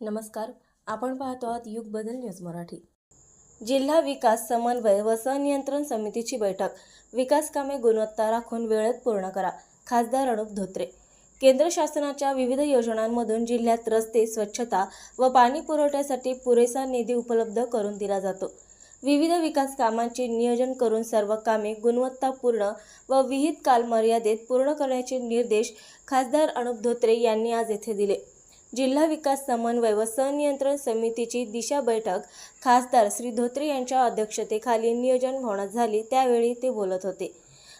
नमस्कार आपण पाहतो आहात युग बदल न्यूज मराठी. जिल्हा विकास समन्वय व संनियंत्रण समितीची बैठक. विकास कामे गुणवत्ता राखून वेळेत पूर्ण करा खासदार अनुप धोत्रे. केंद्र शासनाच्या विविध योजनांमधून जिल्ह्यात रस्ते स्वच्छता व पाणी पुरवठ्यासाठी पुरेसा निधी उपलब्ध करून दिला जातो. विविध विकास कामांचे नियोजन करून सर्व कामे गुणवत्तापूर्ण व विहित कालमर्यादेत पूर्ण करण्याचे निर्देश खासदार अनुप धोत्रे यांनी आज येथे दिले. जिल्हा विकास समन्वय व संनियंत्रण समितीची दिशा बैठक. खासदार श्री धोत्रे यांच्या अध्यक्षतेखाली नियोजन भवनात झाली. त्यावेळी ते बोलत होते.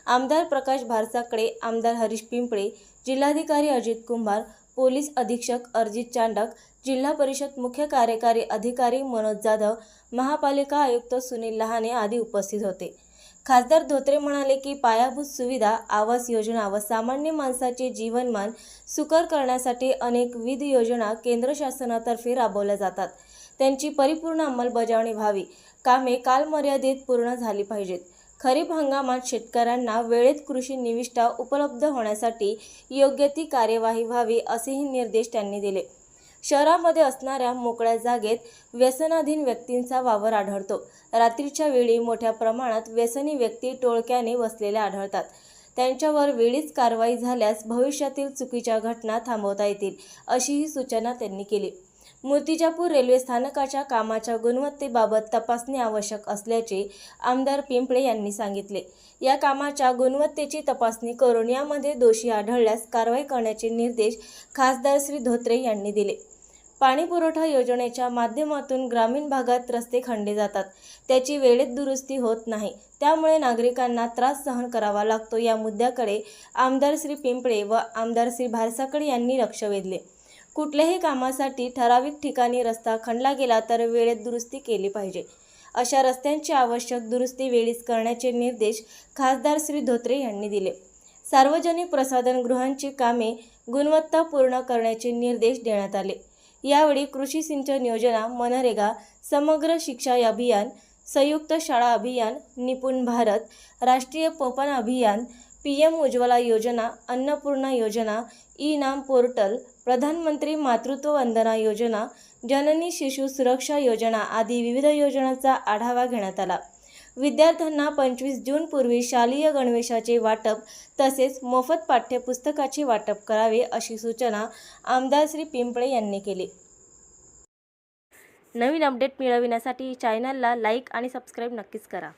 आमदार प्रकाश भारसाकडे आमदार हरीश पिंपळे जिल्हाधिकारी अजित कुंभार पोलीस अधीक्षक अर्जित चांडक जिल्हा परिषद मुख्य कार्यकारी अधिकारी मनोज जाधव महापालिका आयुक्त सुनील लहाने आदी उपस्थित होते. खासदार धोत्रे म्हणाले की पायाभूत सुविधा आवास योजना व सामान्य माणसाचे जीवनमान सुकर करण्यासाठी अनेक विध योजना केंद्र शासनातर्फे राबवल्या जातात. त्यांची परिपूर्ण अंमलबजावणी व्हावी. कामे कालमर्यादेत पूर्ण झाली पाहिजेत. खरीप हंगामात शेतकऱ्यांना वेळेत कृषी निविष्ठा उपलब्ध होण्यासाठी योग्य ती कार्यवाही व्हावी असेही निर्देश त्यांनी दिले. शहरामध्ये असणाऱ्या मोकळ्या जागेत व्यसनाधीन व्यक्तींचा वावर आढळतो. रात्रीच्या वेळी मोठ्या प्रमाणात व्यसनी व्यक्ती टोळक्याने वसलेल्या आढळतात. त्यांच्यावर वेळीच कारवाई झाल्यास भविष्यातील चुकीच्या घटना थांबवता येतील अशीही सूचना त्यांनी केली. मूर्तिजापूर रेल्वे स्थानकाच्या कामाच्या गुणवत्तेबाबत तपासणी आवश्यक असल्याचे आमदार पिंपळे यांनी सांगितले. या कामाच्या गुणवत्तेची तपासणी करून यामध्ये दोषी आढळल्यास कारवाई करण्याचे निर्देश खासदार श्री धोत्रे यांनी दिले. पाणी पुरवठा योजनेच्या माध्यमातून ग्रामीण भागात रस्ते खणले जातात. त्याची वेळेत दुरुस्ती होत नाही. त्यामुळे नागरिकांना त्रास सहन करावा लागतो या मुद्द्याकडे आमदार श्री पिंपळे व आमदार श्री भारसाकडे यांनी लक्ष वेधले. कुठल्याही कामासाठी ठराविक ठिकाणी रस्ता खणला गेला तर वेळेत दुरुस्ती केली पाहिजे. अशा रस्त्यांची आवश्यक दुरुस्ती वेळीच करण्याचे निर्देश खासदार श्री धोत्रे यांनी दिले. सार्वजनिक प्रसाधनगृहांची कामे गुणवत्तापूर्ण करण्याचे निर्देश देण्यात आले. यावेळी कृषी सिंचन योजना मनरेगा समग्र शिक्षा अभियान संयुक्त शाळा अभियान निपुण भारत राष्ट्रीय पपन अभियान पी एम उज्ज्वला योजना अन्नपूर्णा योजना ई नाम पोर्टल प्रधानमंत्री मातृत्व वंदना योजना जननी शिशु सुरक्षा योजना आदी विविध योजनांचा आढावा घेण्यात आला. विद्यार्थ्यांना पंचवीस जूनपूर्वी शालेय गणवेशाचे वाटप तसेच मोफत पाठ्यपुस्तकाचे वाटप करावे अशी सूचना आमदार श्री पिंपळे यांनी केली. नवीन अपडेट मिळविण्यासाठी चॅनलला लाईक आणि सबस्क्राईब नक्कीच करा.